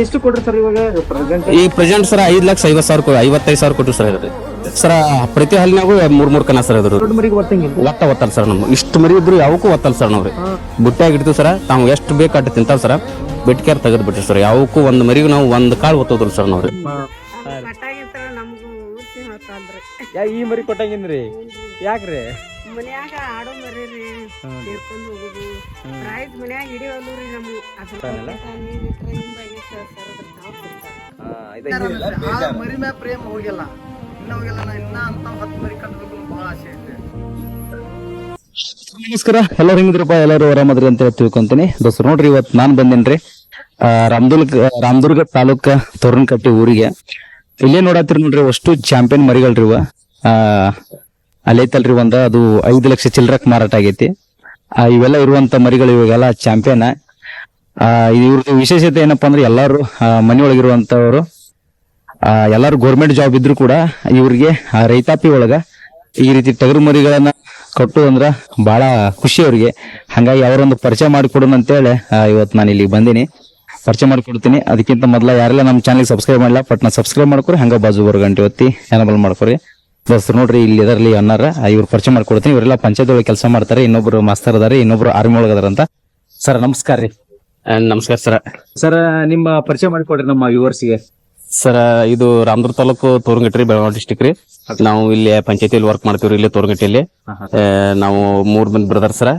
ಎಷ್ಟು ಕೊಟ್ರಿ ಸರ್ ಇವಾಗ? ಪ್ರೆಸೆಂಟ್ ಈ ಪ್ರೆಸೆಂಟ್ ಸರ್ ಐದು ಲಕ್ಷ ಐವತ್ತು ಸಾವಿರ ಕೊ- ಐವತ್ತೈದು ಸಾವಿರ ಕೊಟ್ಟು ಸರ್ ಇದ್ರಿ ಸರ್ ಪ್ರತಿ ಹಲ್ಲಿನಾಗೂ ಮೂರ್ ಮೂರ್ ಕನ ಸರ್ ಇದ್ರು ದೊಡ್ಡ ಮರಿಗೆ ಬರ್ತಂಗಿಲ್ಲ ಒತ್ತ ಒತ್ತಲ್ಲ ಸರ್ ನಮ್ಗೆ. ಇಷ್ಟು ಮರಿ ಇದ್ರು ಯಾವಕ್ಕೂ ಒತ್ತಲ್ಲ ಸರ್ ನಾವ್ರಿ ಬುಟ್ಟ್ಯಾಗ ಇಡ್ತೀವಿ ಸರ್ ತಾವು ಎಷ್ಟು ಬೇಕು ತಿಂತಾವ್ ಸರ್. ಬಿಟ್ಕ್ಯಾರ ತೆಗೆದು ಬಿಟ್ರಿ ಸರ್. ಯಾವಕ್ಕೂ ಒಂದು ಮರಿಗೂ ನಾವು ಒಂದು ಕಾಳು ಒತ್ತೋದ್ರು ಸರ್ ನಾವ್ರಿ ನಮಗೂ ಊಸಿ ಯಾ ಈ ಮರಿ ಕೊಟ್ಟಂಗಿನ್ರಿ? ಯಾಕ್ರಿ? ಮನ್ಯಾಗ ಆಡೋ ಮರೀರಿ ಸೇರ್ಕೊಂಡು ಹೋಗುದು. ಪ್ರೈಸ್ ಮನ್ಯಾಗ ಹಿಡಿಯೋದು ರೀ ನಮ್ಗೆ ಅದ್ರ. ಮರಿ ಮ್ಯಾಗ ಪ್ರೇಮ ಹೋಗಿಲ್ಲ. ಇನ್ನ ಹೋಗಿಲ್ಲ ನಾ ಇನ್ನ ಅಂತ ಹತ್ತು ಮರಿ ಕಟ್ಟಬೇಕು ಬಹಳ ಆಸೆ ಐತೆ. ನಮಸ್ಕಾರ ಎಲ್ಲರೂ ಹೆಂಗಿದ್ರಪ್ಪ? ಎಲ್ಲರೂ ಆರಾಮದ್ರಿ ಅಂತ ಹೇಳಿ ತಿಳ್ಕೊಂತೀನಿ. ದೋಸ್ತರು ನೋಡ್ರಿ ಇವತ್ತು ನಾನ್ ಬಂದೇನ್ರಿ. ಆ, ರಾಮದುರ್ಗ ರಾಮದುರ್ಗ ತಾಲೂಕ ತೋರಣಕಟ್ಟಿ ಊರಿಗೆ. ಇಲ್ಲೇ ನೋಡತ್ತೀರಿ ನೋಡ್ರಿ ಅಷ್ಟು ಚಾಂಪಿಯನ್ ಮರಿಗಳ್ರಿ ಇವ. ಅಲ್ಲೈತಲ್ರಿ ಒಂದ ಅದು ಐದು ಲಕ್ಷ ಚಿಲ್ಲರಕ್ ಮಾರಾಟ ಆಗೈತಿ. ಇವೆಲ್ಲ ಇರುವಂತ ಮರಿಗಳು ಇವಾಗೆಲ್ಲ ಚಾಂಪಿಯನ್ ಇವ್ರದ್ದು ವಿಶೇಷತೆ ಏನಪ್ಪ ಅಂದ್ರೆ ಎಲ್ಲಾರು ಆ, ಎಲ್ಲಾರು ಗೌರ್ಮೆಂಟ್ ಜಾಬ್ ಇದ್ರು ಕೂಡ ಇವ್ರಿಗೆ ರೈತಾಪಿ ಒಳಗ ಈ ರೀತಿ ತಗರು ಮರಿಗಳನ್ನ ಕೊಟ್ಟು ಅಂದ್ರ ಬಹಳ ಖುಷಿ ಅವ್ರಿಗೆ. ಹಂಗಾಗಿ ಅವರೊಂದು ಪರಿಚಯ ಮಾಡಿಕೊಡೋಣ ಅಂತೇಳಿ ಇವತ್ತು ನಾನು ಇಲ್ಲಿಗೆ ಬಂದೀನಿ. ಪರಿಚಯ ಮಾಡಿಕೊಡ್ತೀನಿ. ಅದಕ್ಕಿಂತ ಮೊದಲ ಯಾರೆಲ್ಲ ನಮ್ಮ ಚಾನಲ್ ಸಬ್ಸ್ಕ್ರೈಬ್ ಮಾಡಿಲ್ಲ ಪಟ್ನ ಸಬ್ಸ್ಕ್ರೈಬ್ ಮಾಡ್ಕೊರಿ. ಹಂಗ ಬಾಜು ಬರ್ ಗಂಟೆ ಒತ್ತಿ ಎನಬಲ್ ಮಾಡ್ಕೊರಿ. ದೋಸ್ತರು ನೋಡ್ರಿ ಇಲ್ಲಿ ಇದರಲ್ಲಿ ಅನ್ನಾರ ಇವ್ರು ಪರಿಚಯ ಮಾಡ್ಕೊಡ್ತೀನಿ. ಇವರೆಲ್ಲ ಪಂಚಾಯತ್ ಒಳಗೆ ಕೆಲಸ ಮಾಡ್ತಾರೆ. ಇನ್ನೊಬ್ರು ಮಾಸ್ತರ್ ಅದಾರೆ ಇನ್ನೊಬ್ರು ಆರ್ಮಿ ಒಳಗೆ ಅದಾರ ಅಂತ ಸರ್ ನಮಸ್ಕಾರ ರೀ. ಆ, ನಮಸ್ಕಾರ ಸರ್ ಸರ್ ನಿಮ್ಮ ಪರಿಚಯ ಮಾಡಿಕೊಡ್ರಿ ನಮ್ಮ ವ್ಯೂವರ್ಸ್ಗೆ ಸರ್ ಇದು ರಾಮದುರ್ಗ ತಾಲೂಕು ತೋರಂಗಟ್ರಿ ಬೆಳಗಾವಿ ಡಿಸ್ಟಿಕ್ ರೀ. ನಾವು ಇಲ್ಲಿ ಪಂಚಾಯತಿಯಲ್ಲಿ ವರ್ಕ್ ಮಾಡ್ತೀವ್ರಿ ಇಲ್ಲಿ ತೋರಂಗಟ್ಟಿಯಲ್ಲಿ ಆ, ನಾವು ಮೂರ್ ಮಂದಿ ಬ್ರದರ್ ಸರ.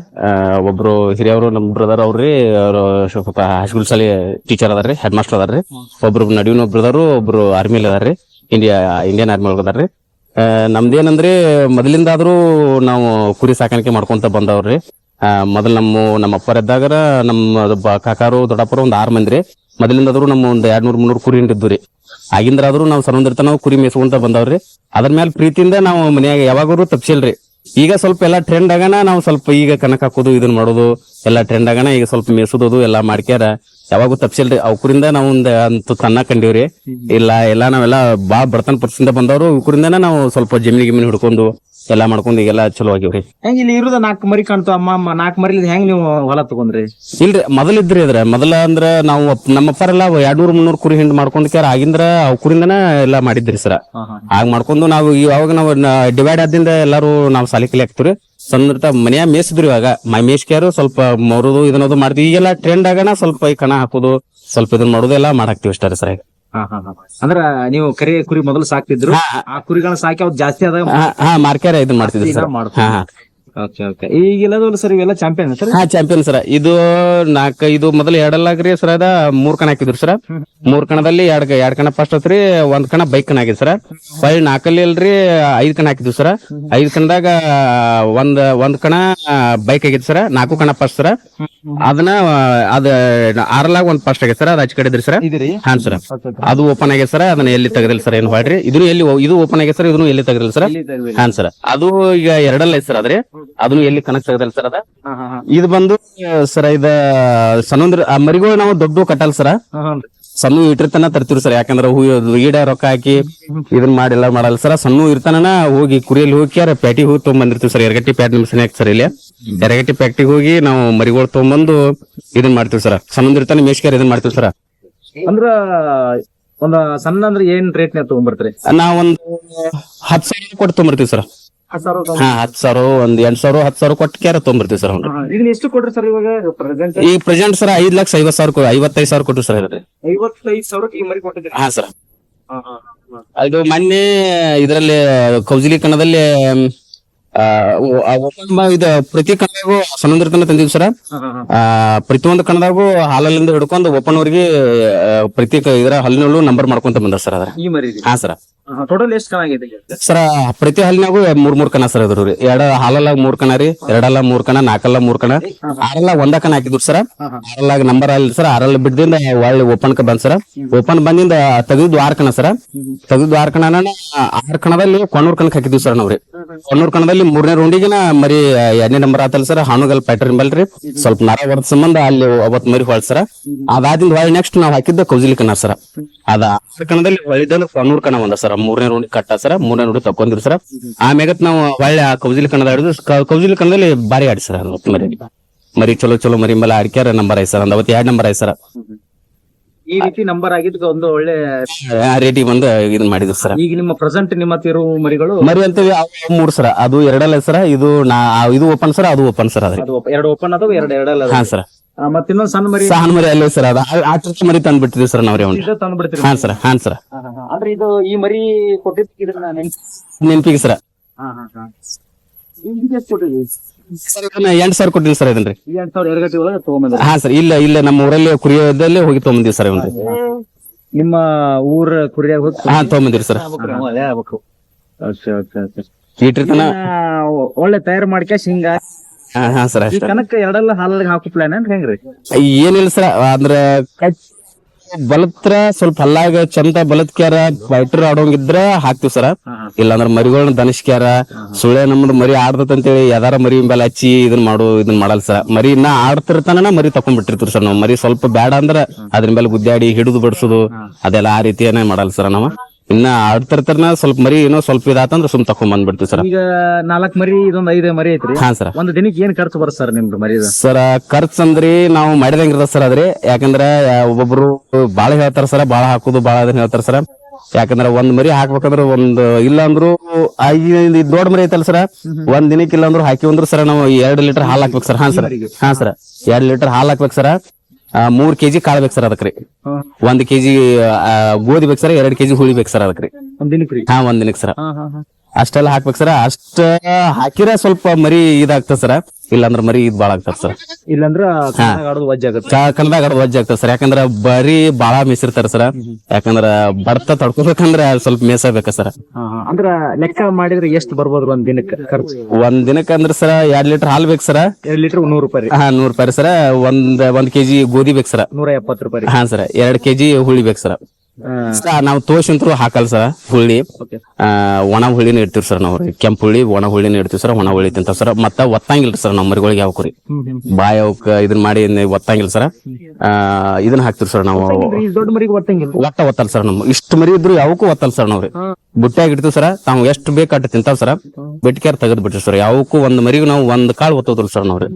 ಒಬ್ರು ಹಿರಿಯವರು ನಮ್ ಬ್ರದರ್ ಅವ್ರಿ ಅವರು ಸ್ವಲ್ಪ ಹೈಸ್ಕೂಲ್ ಶಾಲೆ ಟೀಚರ್ ಅದಾರ್ರಿ ಹೆಡ್ ಮಾಸ್ಟರ್ ಅದಾರ್ರಿ ಒಬ್ರು ನಡುವಿನ ಬ್ರದರು ಒಬ್ರು ಆರ್ಮಿಲಿ ಅದಾರ್ರಿ ಇಂಡಿಯಾ ಇಂಡಿಯನ್ ಆರ್ಮಿ ಒಳಗೆ ಅದಾರ್ರಿ ನಮ್ದೇನಂದ್ರಿ ಮೊದಲಿಂದಾದ್ರೂ ನಾವು ಕುರಿ ಸಾಕಾಣಿಕೆ ಮಾಡ್ಕೊಂತ ಬಂದವ್ರಿ ಮೊದಲ್ ನಮ್ಮ ನಮ್ಮ ಅಪ್ಪರ ಇದ್ದಾಗ ನಮ್ಮ ಕಾಕಾರು ದೊಡ್ಡಪ್ಪರು ಒಂದ್ ಆರ್ ಮಂದಿ ಮೊದಲಿಂದಾದ್ರೂ ನಮ್ಮ ಒಂದ್ ಎರಡ್ ನೂರ್ ಮುನ್ನೂರ್ ಕುರಿ ಹಿಂಡಿದ್ದು ರೀ. ಆಗಿಂದ್ರಾದ್ರೂ ನಾವು ಸಣ್ಣದಿರ್ತ ನಾವು ಕುರಿ ಮೇಸ್ಕೊಂತ ಬಂದವ್ರಿ. ಅದ್ರ ಮೇಲೆ ಪ್ರೀತಿಯಿಂದ ನಾವು ಮನ್ಯಾಗ ಯಾವಾಗರೂ ತಪ್ಸಿಲ್ರಿ. ಈಗ ಸ್ವಲ್ಪ ಎಲ್ಲಾ ಟ್ರೆಂಡ್ ಆಗಣ ನಾವು ಸ್ವಲ್ಪ ಈಗ ಕನಕ ಹಾಕೋದು ಇದನ್ನ ಮಾಡೋದು, ಎಲ್ಲಾ ಟ್ರೆಂಡ್ ಆಗಣ ಈಗ ಸ್ವಲ್ಪ ಮೇಸೋದು ಎಲ್ಲಾ ಮಾಡ್ಕ್ಯಾರ. ಯಾವಾಗೂ ತಪ್ಸಿಲ್ರಿ. ಅವಕರಿಂದ ನಾವು ಒಂದ್ ಅಂತ ತನ್ನ ಕಂಡೀವ್ರಿ. ಇಲ್ಲ, ಎಲ್ಲಾ ನಾವೆಲ್ಲ ಬಾ ಬರ್ತನ ಪರ್ಸಿಂದ ಬಂದವರು, ಇವಕರಿಂದನ ನಾವು ಸ್ವಲ್ಪ ಜಮೀನಿ ಗಿಮೀನ್ ಹಿಡ್ಕೊಂಡು ಎಲ್ಲಾ ಮಾಡ್ಕೊಂಡು ಈಗೆಲ್ಲ ಚಲೋ ಆಗಿವ್ರಿ ಹೆಂಗ್ ಇಲ್ಲಿ ಇರುದ ನಾಲ್ಕು ಮರಿ ಕಾಣ್ತು ಅಮ್ಮ ಅಮ್ಮ ನಾಲ್ಕ್ ಮರಿ ಹೆಂಗ್ ನೀವು ಹೊಲ ತಗೊಂಡ್ರಿ? ಇಲ್ರಿ ಮೊದಲ ಇದ್ರಿ ಅದ್ರ ಮೊದಲ ಅಂದ್ರ ನಾವು ಅಪ್- ನಮ್ಮ ಅಪ್ಪರೆಲ್ಲ ಎರಡ್ ನೂರ್ ಮುನ್ನೂರ್ ಕುರಿ ಹಿಂಡ್ ಮಾಡ್ಕೊಂಡ್ ಕ್ಯಾರ ಆಗಿಂದ್ರ ಅವ್ ಕುರಿಂದನ ಎಲ್ಲಾ ಮಾಡಿದ್ರಿ ಸರ. ಆಗ ಮಾಡ್ಕೊಂಡು ನಾವು ಇವಾಗ ನಾವು ಡಿವೈಡ್ ಆದಿಂದ ಎಲ್ಲಾರು ನಾವು ಸಾಲಿ ಕಲಿ ಹಾಕ್ತಿವ್ರಿ. ಸಂದ್ರತ ಮನೆಯ ಮೇಸಿದ್ರಿ ಇವಾಗ. ಮೈ ಮೇಸ್ಕ್ಯಾರು ಸ್ವಲ್ಪ ಮರುದು ಇದನ್ನೋದು ಮಾಡ್ತೀವಿ. ಈಗೆಲ್ಲ ಟ್ರೆಂಡ್ ಆಗನ ಸ್ವಲ್ಪ ಈ ಕಣ ಹಾಕೋದು ಸ್ವಲ್ಪ ಇದನ್ನ ಮಾಡೋದು ಎಲ್ಲ ಮಾಡಾಕ್ತಿವಿ ಅಷ್ಟೇ ಸರ್ ಈಗ. ಅಂದ್ರ ನೀವು ಕರಿ ಕುರಿ ಮೊದಲು ಸಾಕ್ತಿದ್ರು. ಆ ಕುರಿಗಳನ್ನ ಸಾಕಿ ಅವ್ರು ಜಾಸ್ತಿ ಆದಾಗ ಹಾ ಮಾರ್ಕ್ಯಾರ ಇದನ್ನ ಮಾಡ್ತಿದ್ರಿ ಸರ್. ಹಾ ಹಾ ಓಕೆ. ಓಕೆ ಈಗೆಲ್ಲದಲ್ಲ ಸರ್ ಇವೆಲ್ಲ ಚಾಂಪಿಯನ್ ಸರ್? ಹಾ ಚಾಂಪಿಯನ್ ಸರ್. ಇದು ನಾಲ್ಕ ಇದು ಮೊದಲು ಎರಡಲ್ಲಾಗ್ರಿ ಸರ್ ಅದ. ಮೂರ್ ಕಣ ಹಾಕಿದ್ರು ಸರ್. ಮೂರ್ ಕಣದಲ್ಲಿ ಎರಡ್ ಎರಡ್ ಕಣ ಫಸ್ಟ್ ಹತ್ರಿ ಒಂದ್ ಕಣ ಬೈಕ್ ಕಣ ಆಗಿದೆ ಸರ್. ಫೈವ್ ನಾಲ್ಕಲ್ಲಿ ಅಲ್ರಿ ಐದ್ ಕಣ ಹಾಕಿದ್ವಿ ಸರ್. ಐದ್ ಕಣದಾಗ ಒಂದ್ ಒಂದ್ ಕಣ ಬೈಕ್ ಆಗಿದ್ ಸರ್. ನಾಲ್ಕು ಕಣ ಫಸ್ಟ್ ಸರ್. ಅದನ್ನ ಅದ ಆರಲಾಗ ಒಂದ್ ಫಸ್ಟ್ ಆಗಿದೆ ಸರ್. ಅದ್ ಹಚ್ಚ ಕಡಿದ್ರಿ ಸರ್. ಹಾನ್ ಸರ್. ಅದು ಓಪನ್ ಆಗಿದೆ ಸರ್. ಅದನ್ನ ಎಲ್ಲಿ ತೆಗದಿಲ್ಲ ಸರ್ ಏನ್ ಹೊಡ್ರಿ ಇದನ್ನು ಎಲ್ಲಿ ಇದು ಓಪನ್ ಆಗಿದೆ ಸರ್ ಇದನ್ನು ಎಲ್ಲಿ ತೆಗದಿಲ್ಲ ಸರ್. ಹಾನ್ ಸರ್. ಅದು ಈಗ ಎರಡಲ್ಲ ಐತೆ ಸರ್ ಅದ್ರಿ. ಅದನ್ನು ಎಲ್ಲಿ ಕನೆಕ್ಟ್ ಆಗದಲ್ಲ ಸರ್ ಅದ? ಇದು ಬಂದು ಸರ್ ಇದ ಸಣ್ಣಂದ್ರ ಮರಿಗಳು ನಾವು ದೊಡ್ಡ ಕಟ್ಟಲ್ ಸರ? ಸಣ್ಣ ಇಟ್ಟಿರ್ತಾನ ತರ್ತೀವಿ ಸರ್ ಯಾಕಂದ್ರ ಹೂ ಈಡ ರೊಕ್ಕ ಹಾಕಿ ಇದನ್ನ ಮಾಡಿ ಎಲ್ಲ ಮಾಡಲ್ಲ ಸರ್. ಸಣ್ಣ ಇರ್ತಾನ ಹೋಗಿ ಕುರಿಯಲ್ಲಿ ಹೋಗಿ ಪ್ಯಾಟಿ ಹೋಗಿ ತಗೊಂಡ್ಬಂದಿರ್ತೀವಿ ಸರ್ ಎರಗಟ್ಟಿ ಪ್ಯಾಟ್ ನಿಮ್ ಸನಿಯಾಕ್ ಸರ್ ಇಲ್ಲಿ. ಎರಗಟ್ಟಿ ಪ್ಯಾಕ್ಟಿಗೆ ಹೋಗಿ ನಾವು ಮರಿಗಳು ತೊಗೊಂಬಂದು ಇದನ್ನ ಮಾಡ್ತೀವಿ ಸರ್. ಸಣ್ಣ ಇರ್ತಾನೆ ಮೇಷ್ಕಾರ ಇದನ್ನ ಮಾಡ್ತೀವಿ ಸರ್. ಅಂದ್ರ ಒಂದ್ ಸಣ್ಣ ಅಂದ್ರೆ ಏನ್ ರೇಟ್ ನೇ ತಗೊಂಡ್ಬರ್ತೀರಿ ನಾವೊಂದು ಹತ್ತು ಸಾವಿರ ಕೊಟ್ಟು ತೊಗೊಂಬರ್ತೀವಿ ಸರ್. ಹಾ ಸಾವಿರ ಒಂದ್ ಎಂಟ್ ಸಾವಿರ ಸಾವಿರ ಕೊಟ್ಟು ಕ್ಯಾರ ಸರ್ ಅವ್ನು. ಇದನ್ನ ಎಷ್ಟು ಕೊಡ್ರಿ ಸರ್ ಇವಾಗ ಪ್ರೆಸೆಂಟ್ ಈ ಪ್ರೆಸೆಂಟ್ ಸರ್ ಐದ್ ಲಕ್ಷ ಐವತ್ ಸಾವಿರ ಕೊ- ಐವತ್ತೈದು ಸಾವಿರ ಕೊಟ್ಟು ಸರ್ ಐವತ್ತೈದು ಈ ಮರಿ ಹಾ ಸರ್. ಅದು ಮೊನ್ನೆ ಇದರಲ್ಲಿ ಕೌಜಲಿ ಕಣದಲ್ಲಿ ಇದು ಪ್ರತಿ ಕಣದಾಗೂ ಸಣ್ಣಂದ್ರ ತನ ತಂದಿದ್ವಿ ಸರ್. ಆ ಪ್ರತಿಯೊಂದು ಕಣದಾಗೂ ಹಾಲಲ್ಲಿಂದ ಹಿಡ್ಕೊಂಡು ಓಪನ್ ಅವ್ರಿಗೆ ಪ್ರತಿ ಇದರ ಹಲ್ಲಿನಲ್ಲೂ ನಂಬರ್ ಮಾಡ್ಕೊಂತ ಬಂದ್ರ ಸರ್ ಅದ್ರ ಹಾ ಸರ್. ಟೋಟಲ್ ಎಷ್ಟು ಚೆನ್ನಾಗಿದೆ ಸರ್ ಪ್ರತಿ ಹಾಲಿನಾಗು ಮೂರ್ ಮೂರ್ ಕಣ ಸರ್ ಅದ್ರ ಎರಡ ಹಾಲಲ್ಲ ಮೂರ್ ಕಣ ರೀ ಎರಡಲ್ಲ ಮೂರ್ ಕಣ ನಾಲ್ಕಲ್ಲ ಮೂರ್ ಕಣ. ಆರಲ್ಲ ಒಂದ ಕಣ ಹಾಕಿದ್ರು ಸರ್. ಆರಲ್ಲ ನಂಬರ್ ಅಲ್ಲಿ ಸರ್ ಆರಲ್ಲ ಬಿಡ್ದಿಂದ ಒಳ್ಳೆ ಓಪನ್ ಕ ಬಂದ್ ಸರ್. ಓಪನ್ ಬಂದಿಂದ ತೆಗೆದು ಆರ್ ಕಣ ಸರ್. ತೆಗೆದು ಆರ್ ಕಣ ಆರ್ ಕಣದಲ್ಲಿ ಕೊಣ್ಣೂರ್ ಕಣಕ್ ಹಾಕಿದ್ವಿ ಸರ್ ನಾವ್ರಿ ಕೊಣ್ಣೂರ್ ಕಣದಲ್ಲಿ ಮೂರನೇ ರೌಂಡಿಗಿನ ಮರಿ ಎರಡನೇ ನಂಬರ್ ಆತಲ್ ಸರ್ ಹಾನುಗಲ್ ಪ್ಯಾಟರ್ನ್ ಬಲ್ರಿ ಸ್ವಲ್ಪ ನರ ಹೊರದ ಸಂಬಂಧ ಅಲ್ಲಿ ಅವತ್ ಮರಿ ಹೊಳ್ ಸರ್. ಅದಾದಿಂದ ಹೊಳ್ಳಿ ನೆಕ್ಸ್ಟ್ ನಾವ್ ಹಾಕಿದ್ದ ಕೌಜಿಲಿ ಕಣ ಸರ್. ಅದ ಆರ್ ಕಣದಲ್ಲಿ ಹೊಳಿದಲ್ಲಿ ಕೊಣ್ಣೂರ್ ಕಣ ಒಂದ ಸರ್. ಮೂರನೇ ರೌಂಡ್ ಕಟ್ಟ ಸರ್ ಮೂರನೇ ರೌಂಡ್ ತಕೊಂಡಿರಿ ಸರ್. ಆಮ್ಯಾಗತ್ ನಾವು ಹೊಳ್ಳಿ ಆ ಕೌಜಿಲಿ ಕಣದ ಹಿಡಿದು ಕೌಜಿಲಿ ಕಣದಲ್ಲಿ ಬಾರಿ ಆಡಿ ಸರ್ ಮರಿ. ಮರಿ ಚಲೋ ಚಲೋ ಮರಿ ಮೇಲೆ ಆಡ್ಕ್ಯಾರ ನಂಬರ್ ಐ ಸರ್ ಅಂದ್ ಅವತ್ತು ಎರಡ್ ನಂಬರ್ ಐ ಸರ್. ಈ ರೀತಿ ನಂಬರ್ ಆಗಿದ್ದು ಒಂದು ಒಳ್ಳೆ ರೇಟಿ ಬಂದು ಇದನ್ನ ಮಾಡಿದ್ರು ಸರ್. ಈಗ ನಿಮ್ಮ ಪ್ರೆಸೆಂಟ್ ನಿಮ್ಮ ತಿರು ಮರಿಗಳು ಮರಿ ಅಂತ ಮೂರ್ ಸರ. ಅದು ಎರಡಲ್ಲ ಸರ ಇದು ನಾ ಇದು ಓಪನ್ ಸರ್ ಅದು ಓಪನ್ ಸರ್ ಅದು ಎರಡು ಓಪನ್ ಅದಾವ ಎರಡು ಎರಡಲ್ಲ ಹಾ ಸರ್. ಮತ್ತೆ ಇನ್ನೊಂದ್ ಸಣ್ಣ ಮರಿ ಸಣ್ಣ ಮರಿ ಅಲ್ಲೇ ಸರ್ ಅದ. ಆ ಮರಿ ತಂದ್ ಬಿಟ್ಟಿದ್ವಿ ಸರ್ ನಾವ್ರಿ ಅವ್ನ ಇದು ತಂದು ಬಿಡ್ತೀರಿ ಹಾ ಸರ್. ಹಾ ಸರ್ ಅಂದ್ರೆ ಇದು ಈ ಮರಿ ಕೊಟ್ಟಿದ್ದು ಇದನ್ನ ನೆನ್ಸ್- ನೆನ್ಪಿಗೆ ಸರ್. ಹಾ ಹಾ ಹಾ. ಇದಕ್ಕೆ ಎಷ್ಟು ಕೊಟ್ಟಿದ್ರಿ ಸರ್ ಇದನ್ನ ಎಂಟು ಸಾವಿರ ಕೊಟ್ಟಿದ್ವಿ ಸರ್ ಇದನ್ರಿ ಈ ಎರಡ್ ಸಾವಿರ ಒಳಗೆ ತಗೊಂಬಂದ್ರಿ ಹಾ ಸರ್ ಇಲ್ಲ ಇಲ್ಲ ನಮ್ಮ ಊರಲ್ಲಿ ಕುರಿಯೋದಲ್ಲೇ ಹೋಗಿ ತಗೊಂಬಂದಿವಿ ಸರ್ ಇವನ್ರಿ. ನಿಮ್ಮ ಊರ ಕುರಿಯಾಗ ಹೋಗಿ ಹಾ ತಗೊಂಬಂದಿರಿ ಸರ್. ಅದೇ ಆಗ್ಬೇಕು ಒಳ್ಳೆ ತಯಾರು ಮಾಡ್ಕ್ಯಾಸ್ ಹಿಂಗ ಹಾ ಹಾ ಸರ್ ಈ ಕನಕ ಎರಡೆಲ್ಲ ಹಾಲಲ್ಲಿ ಹಾಕು ಪ್ಲಾನ್ ಹೆಂಗ್ರಿ? ಏನಿಲ್ಲ ಸರ್ ಅಂದ್ರ ಕಟ್ ಬಲತ್ರ ಸ್ವಲ್ಪ ಹಲ್ಲಾಗ ಚಂದ ಬಲತ್ಕ್ಯಾರ ಫೈಟರ್ ಆಡೋಂಗಿದ್ರ ಹಾಕ್ತಿವಿ ಸರ ಇಲ್ಲಾಂದ್ರ ಮರಿಗಳನ್ನ ದನಸ್ಕ್ಯಾರ ಸುಳೆ ನಮ್ದು ಮರಿ ಆಡ್ದತ್ ಅಂತೇಳಿ ಯಾವ್ದಾರ ಮರಿ ಮೇಲೆ ಹಚ್ಚಿ ಇದನ್ ಮಾಡು ಇದನ್ ಮಾಡಲ್ಲ ಸರ್ ಮರಿ ಇನ್ನ ಆಡ್ತಿರ್ತಾನ ಮರಿ ತಕೊಂಡ್ ಬಿಟ್ಟಿರ್ತೀವಿ ಸರ್ ನಾವು. ಮರಿ ಸ್ವಲ್ಪ ಬೇಡ ಅಂದ್ರ ಅದ್ರ ಮೇಲೆ ಗುದ್ದಾಡಿ ಹಿಡಿದು ಬಡಿಸೋದು ಅದೆಲ್ಲ ಆ ರೀತಿಯೇ ಮಾಡಲ್ಲ ಸರ್ ನಾವು. ಇನ್ನ ಆಡ್ತಿರ್ತಾರ ಸ್ವಲ್ಪ ಮರಿ ಏನೋ ಸ್ವಲ್ಪ ಇದಾತಂದ್ರ ಸುಮ್ ತಕೊಂಡ್ ಬಂದ್ಬಿಡ್ತೀವಿ ಸರ್. ಈಗ ನಾಲ್ಕ್ ಮರಿ ಇದೊಂದ್ ಐದು ಮರಿ ಐತ್ರಿ? ಹಾ ಸರ್. ಒಂದ್ ದಿನಕ್ಕೆ ಏನ್ ಖರ್ಚು ಬರುತ್ತೆ ಸರ್ ನಿಮ್ದು ಮರಿ ಸರ್ ಖರ್ಚ್ ಅಂದ್ರಿ ನಾವು ಮಾಡಿದಂಗ ಇರ್ತದ ಸರ್ ಅದ್ರಿ ಯಾಕಂದ್ರ ಒಬ್ಬೊಬ್ರು ಬಾಳ ಹೇಳ್ತಾರ ಸರ್ ಬಾಳ ಹಾಕುದು ಬಾಳ ಅದನ್ನ ಹೇಳ್ತಾರ ಸರ್. ಯಾಕಂದ್ರ ಒಂದ್ ಮರಿ ಹಾಕ್ಬೇಕಂದ್ರ ಒಂದ್ ಇಲ್ಲ ಅಂದ್ರು ದೊಡ್ಡ ಮರಿ ಐತಲ್ ಸರ್ ಒಂದ್ ದಿನಕ್ಕೆ ಇಲ್ಲ ಅಂದ್ರು ಹಾಕಿ ಅಂದ್ರು ಸರ್ ನಾವು ಎರಡ್ ಲೀಟರ್ ಹಾಲ್ ಹಾಕ್ಬೇಕು ಸರ್. ಹಾ ಸರ್. ಹಾ ಸರ್. ಎರಡ್ ಲೀಟರ್ ಹಾಲ್ ಹಾಕ್ಬೇಕು ಸರ್. ಮೂರ್ ಕೆಜಿ ಕಾಳು ಬೇಕು ಸರ್ ಅದಕ್ರಿ. ಒಂದ್ ಕೆಜಿ ಗೋಧಿ ಬೇಕು ಸರ್ ಎರಡ್ ಕೆಜಿ ಹುಳಿ ಬೇಕು ಸರ್ ಅದಕ್ರಿ. ಹಾ ಒಂದ್ ದಿನಕ್ಕೆ ಸರ್. ಅಷ್ಟೆಲ್ಲ ಹಾಕ್ಬೇಕು ಸರ್. ಅಷ್ಟ ಹಾಕಿರ ಸ್ವಲ್ಪ ಮರಿ ಇದಾಗ್ತದ ಸರ್. ಇಲ್ಲಾಂದ್ರ ಮರಿ ಇದ್ ಬಾಳ ಆಗ್ತದ ಸರ್. ಇಲ್ಲಾಂದ್ರ ಕನ್ನಡ ಆಡೋದು ವಜ್ಜೆ ಆಗುತ್ತೆ. ವಜ್ಜೆ ಆಗ್ತದೆ ಸರ್. ಯಾಕಂದ್ರ ಬರೀ ಬಾಳ ಮೇಸಿರ್ತಾರ ಸರ್. ಯಾಕಂದ್ರ ಬಡ್ತ ತಡ್ಕೋಬೇಕಂದ್ರ ಸ್ವಲ್ಪ ಮೇಸಬೇಕ ಸರ್. ಅಂದ್ರ ಲೆಕ್ಕ ಮಾಡಿದ್ರೆ ಎಷ್ಟು ಬರ್ಬೋದು ಒಂದ್ ದಿನಕ್ಕೆ ಖರ್ಚು? ಒಂದ್ ದಿನಕ್ಕ ಅಂದ್ರ ಸರ್ ಎರಡ್ ಲೀಟರ್ ಹಾಲ್ ಬೇಕು ಸರ್. ಎರಡ್ ಲೀಟರ್ ನೂರು ರೂಪಾಯಿ ಹಾ ನೂರ್ ರೂಪಾಯಿ ಸರ್. ಒಂದ್ ಒಂದ್ ಕೆಜಿ ಗೋಧಿ ಬೇಕು ಸರ್. ನೂರ ಎಪ್ಪತ್ತು ರೂಪಾಯಿ ಹಾ ಸರ್. ಎರಡ್ ಕೆಜಿ ಹುಳಿ ಬೇಕು ಸರ್. ನಾವು ತೋಶಂತರು ಹಾಕಲ್ಲ ಸರ್ ಹುಳ್ಳಿ ಒಣ ಹುಳ್ಳಿನ ಇಡ್ತೀವಿ ಸರ್ ನಾವು. ಕೆಂಪು ಹುಳ್ಳಿ ಒಣ ಹುಳ್ಳಿನ ಇಡ್ತೀವಿ ಸರ್ ಒಣ ಹುಳ್ಳಿ ತಿಂತಾವ ಸರ್. ಮತ್ತ ಒತ್ತಂಗಿಲ್ಲ ಸರ್ ನಮ್ಮ ಮರಿಗಳಿಗೆ ಯಾವ ಕುರಿ. ಬಾಯ ಇದನ್ನ ಇದನ್ ಮಾಡಿ ಒತ್ತಂಗಿಲ್ಲ ಸರ್. ಆ, ಇದನ್ನ ಹಾಕ್ತಿವಿ ಸರ್ ನಾವು. ಒಟ್ಟ ಒತ್ತಲ್ ಸರ್ ನಮ್ಮ ಇಷ್ಟು ಮರಿ ಇದ್ರು ಯಾವಕ್ಕೂ ಒತ್ತಲ್ ಸರ್ ನಾವ್ರಿ ಬುಟ್ಟಿಯಾಗಿ ಇಡ್ತೀವಿ ಸರ್ ತಾವು ಎಷ್ಟು ಬೇಕಾಟ ತಿಂತಾವ್ ಸರ್. ಬೆಟ್ಕ್ಯಾರ ತೆಗೆದ್ ಬಿಟ್ಟಿವಿ ಸರ್ ಯಾವಕ್ಕೂ ಒಂದ್ ಮರಿಗೂ ನಾವು ಒಂದ್ ಕಾಳ್ ಒತ್ತೋದ್ರಿ ಸರ್ ನಾವ್ರಿ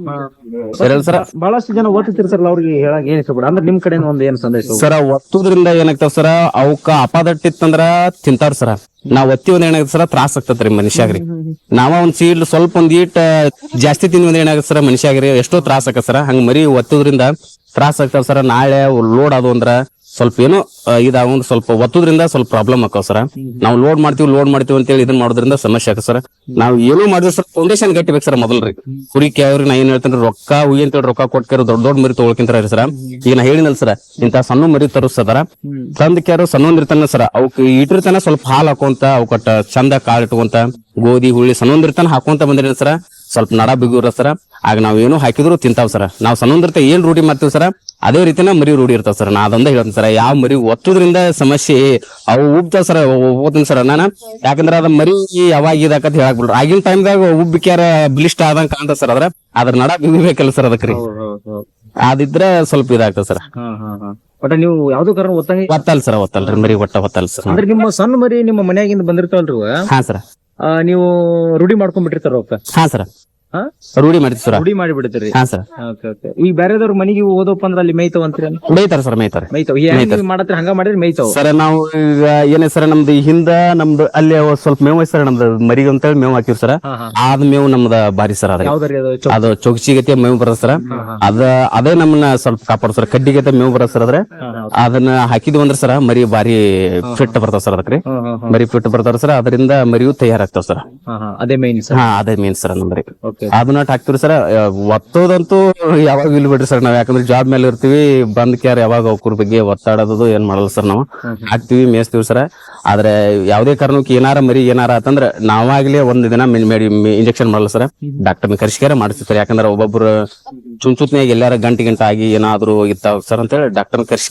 ಸರಿ ಸರ್? ಬಹಳಷ್ಟು ಜನ ಓದ್ತಿರ್ತಾರಲ್ಲ ಅವ್ರಿಗೆ ಹೇಳಕ್ ಏನ್ ಅಂದ್ರೆ ನಿಮ್ ಕಡೆ ಒಂದ್ ಏನ್ ಸಂದೇಶ ಸರ್ ಒತ್ತೋದ್ರಿಂದ ಏನಾಗ್ತಾವ ಸರ ಅವಕ್ಕ ಅಪಾದಟ್ಟಿತ್ತಂದ್ರ ತಿಂತಾರ ಸರ. ನಾವ್ ಒತ್ತಿ ಒಂದ್ ಏನಾಗುತ್ತೆ ಸರ ತ್ರಾಸ ಆಗ್ತತ್ರಿ ಮನುಷ್ಯಾಗ್ರಿ. ನಾವ ಒಂದ್ ಸೀಡ್ ಸ್ವಲ್ಪ ಒಂದ್ ಈಟ್ ಜಾಸ್ತಿ ತಿಂದ್ವಿ ಒಂದ್ ಏನಾಗುತ್ತೆ ಸರ ಮನುಷ್ಯಾಗ್ರಿ. ಎಷ್ಟೋ ತ್ರಾಸ ಆಕತ್ ಸರ. ಹಂಗ ಮರಿ ಒತ್ತುದ್ರಿಂದ ತ್ರಾಸ ಆಗ್ತಾವ ಸರ. ನಾಳೆ ಲೋಡ್ ಅದು ಅಂದ್ರ ಸ್ವಲ್ಪ ಏನೋ ಇದಾವ ಸ್ವಲ್ಪ ಒತ್ತುದ್ರಿಂದ ಸ್ವಲ್ಪ ಪ್ರಾಬ್ಲಮ್ ಆಕಾವ್ ಸರ್. ನಾವು ಲೋಡ್ ಮಾಡ್ತೀವಿ ಲೋಡ್ ಮಾಡ್ತೀವಿ ಅಂತೇಳಿ ಇದನ್ನ ಮಾಡೋದ್ರಿಂದ ಸಮಸ್ಯೆ ಆಕ ಸರ್. ನಾವು ಏನೋ ಮಾಡಿದ್ರೆ ಸರ್ ಫೌಂಡೇಶನ್ ಗಟ್ಟಿಬೇಕು ಸರ್ ಮೊದಲ್ರಿ. ಕುರಿ ಕೇಳ್ರಿ ನಾ ಏನ್ ಹೇಳ್ತೇನೆ ರೊಕ್ಕ ಹುಯಿ ಅಂತೇಳಿ ರೊಕ್ಕ ಕೊಟ್ಟಾರ ದೊಡ್ಡ ದೊಡ್ಡ ಮರಿ ತಗೊಳ್ಕಿಂತಾರ ಸರ. ಈಗ ನಾ ಹೇಳಿನಲ್ ಸರ ಇಂತ ಸಣ್ಣ ಮರಿ ತರಿಸದಾರ ತಂದ್ ಸಣ್ಣ ಸಣ್ಣೊಂದಿರ್ತಾನ ಸರ್, ಅವಕ್ ಇಟ್ಟಿರ್ತಾನ ಸ್ವಲ್ಪ ಹಾಲ್ ಹಾಕೊಂತ, ಅವಕಟ್ಟ ಚಂದ ಕಾಳು ಇಟ್ಕೊಂತ, ಗೋಧಿ, ಹುಳಿ ಸಣ್ಣೊಂದಿರ್ತಾನ ಹಾಕೊಂತ ಬಂದಿರ ಸರ್, ಸ್ವಲ್ಪ ನಡ ಬಿಗುರ ಸರ್. ಆಗ ನಾವ್ ಏನು ಹಾಕಿದ್ರು ತಿಂತಾವ್ ಸರ್. ನಾವ್ ಸಣ್ಣೊಂದಿರ್ತ ಏನ್ ರೂಢಿ ಮಾಡ್ತೀವಿ ಸರ ಅದೇ ರೀತಿನ ಮರಿ ರೂಢಿ ಇರ್ತಾವ ಸರ್. ನಾ ಅದೊಂದೇ ಹೇಳ್ತೀನಿ ಸರ್. ಯಾವ ಮರಿ ಒತ್ತುದ್ರಿಂದ ಸಮಸ್ಯೆ ಅವು ಉಬ್ತಾವ ಸರ್. ಓದ್ತೀನಿ ಸರ್. ನಾನು ಯಾಕಂದ್ರೆ ಅದ ಮರಿ ಯಾವಾಗ ಇದಾಕತ್ ಹೇಳಕ್ ಬಿಡ್ರಿ. ಆಗಿನ ಟೈಮ್ದಾಗ ಉಬ್ಬಿಕ್ಯಾರ ಬ್ಲಿಸ್ಟ್ ಆದಂಗ ಕಾಣ್ತದ ಸರ್ ಅದ್ರ. ಅದ್ರ ನಡ ಬಿಗಿಬೇಕಲ್ಲ ಸರ್ ಅದಕ್ರಿ. ಅದಿದ್ರ ಸ್ವಲ್ಪ ಇದಾಗ್ತದ ಸರ್. ಬಟ್ ನೀವು ಯಾವ್ದು ಕಾರಣ ಒತ್ತಂಗ? ಒತ್ತಲ್ ಸರ್ ಒತ್ತಲ್ರಿ ಮರಿ ಒಟ್ಟ ಒತ್ತಲ್ ಸರ್. ಅಂದ್ರೆ ನಿಮ್ಮ ಸಣ್ಣ ಮರಿ ನಿಮ್ಮ ಮನ್ಯಾಗಿಂದ ಬಂದಿರ್ತಾವಲ್ರಿ ಹಾ ಸರ್. ನೀವು ರೂಢಿ ಮಾಡ್ಕೊಂಡ್ಬಿಟ್ಟಿರ್ತಾರ ಹಾ ಸರ್? ರೂಢಿ ಮಾಡ್ತೀವಿ ಸರ್? ರೂಢಿ ಮಾಡಿಬಿಡ್ತೀರಿ. ಹಾ ಸರ್. ಈಗ ಬೇರೆದವ್ರ ಮನೆಗೆ ಓದೋಪ್ಪ ಅಂದ್ರೆ ಅಲ್ಲಿ ಮೇಯ್ತಾವ ಅಂತೀರ ಮೇಯ್ತಾರ ಸರ್ ಮೇಯ್ತಾರ. ಮೇಯ್ತಾವ. ಮಾಡತ್ರಿ ಹಂಗ ಮಾಡಿದ್ರೆ ಮೇಯ್ತಾವ. ಸರ್ ನಾವು ಈಗ ಏನೇ ಸರ್ ನಮ್ದು ಈ ಹಿಂದ ನಮ್ದು ಅಲ್ಲಿ ಸ್ವಲ್ಪ ಮೇವ್ ಸರ್ ನಮ್ದು ಮರಿಗೆ ಅಂತೇಳಿ ಮೇವ್ ಹಾಕಿವ್ ಸರ್. ಆದ ಮೇವು ನಮ್ದ ಬಾರಿ ಸರ್ ಅದ ಅದು ಚೊ- ಮೇವು ಬರೋದ್ ಸರ್. ಅದ ಅದೇ ನಮ್ಮನ್ನ ಸ್ವಲ್ಪ ಕಾಪಾಡ ಸರ್. ಕಡ್ಡಿಗತೆ ಮೇವ್ ಬರೋದ್ ಸರ್ ಅದ್ರೆ ಅದನ್ನ ಹಾಕಿದ್ವಿ ಅಂದ್ರೆ ಸರ್ ಮರಿ ಬಾರಿ ಫಿಟ್ ಬರ್ತಾವ ಸರ್ ಅದಕ್ಕೆ. ಮರಿ ಫಿಟ್ ಬರ್ತಾರ ಸರ್. ಅದರಿಂದ ಮರಿಯು ತಯಾರಾಗ್ತಾವ ಸರ್. ಅದೇ ಮೇನ್ ಸರ್. ಹಾ ಅದೇ ಮೇನ್ ಸರ್ ನಮ್ದ್ರಿ. ಓಕೆ ಅದನ್ನ ಹಾಕ್ತಿವ್ರಿ ಸರ್. ಒತ್ತೋದಂತೂ ಯಾವಾಗ ಇಲ್ಲ ಬಿಡ್ರಿ ಸರ್. ನಾವ್ ಯಾಕಂದ್ರೆ ಜಾಬ್ ಮೇಲೆ ಇರ್ತೀವಿ ಬಂದ್ ಕ್ಯಾರ್ ಯಾವಾಗ ಅವ್ರ ಬಗ್ಗೆ ಒತ್ತಾಡೋದು ಏನ್ ಮಾಡಲ್ಲ ಸರ್ ನಾವು. ಹಾಕ್ತಿವಿ ಮೇಯಿಸ್ತೀವಿ ಸರ್. ಆದ್ರೆ ಯಾವ್ದೇ ಕಾರಣಕ್ಕೆ ಏನಾರ ಮರಿ ಏನಾರ ಆತಂದ್ರ ನಾವಾಗ್ಲೇ ಒಂದ್ ದಿನ ಇಂಜೆಕ್ಷನ್ ಮಾಡಲ್ಲ ಸರ್. ಡಾಕ್ಟರ್ ಕರ್ಸ್ಕ್ಯಾರ ಮಾಡಿಸ್ತೀವಿ ಸರ್. ಯಾಕಂದ್ರೆ ಒಬ್ಬೊಬ್ರು ಚುಂಚುತ್ನಾಗ ಎಲ್ಲಾರ ಗಂಟೆ ಗಂಟೆ ಆಗಿ ಏನಾದ್ರು ಇರ್ತಾವ ಸರ್ ಅಂತೇಳಿ ಡಾಕ್ಟರ್ ಕರ್ಸಿ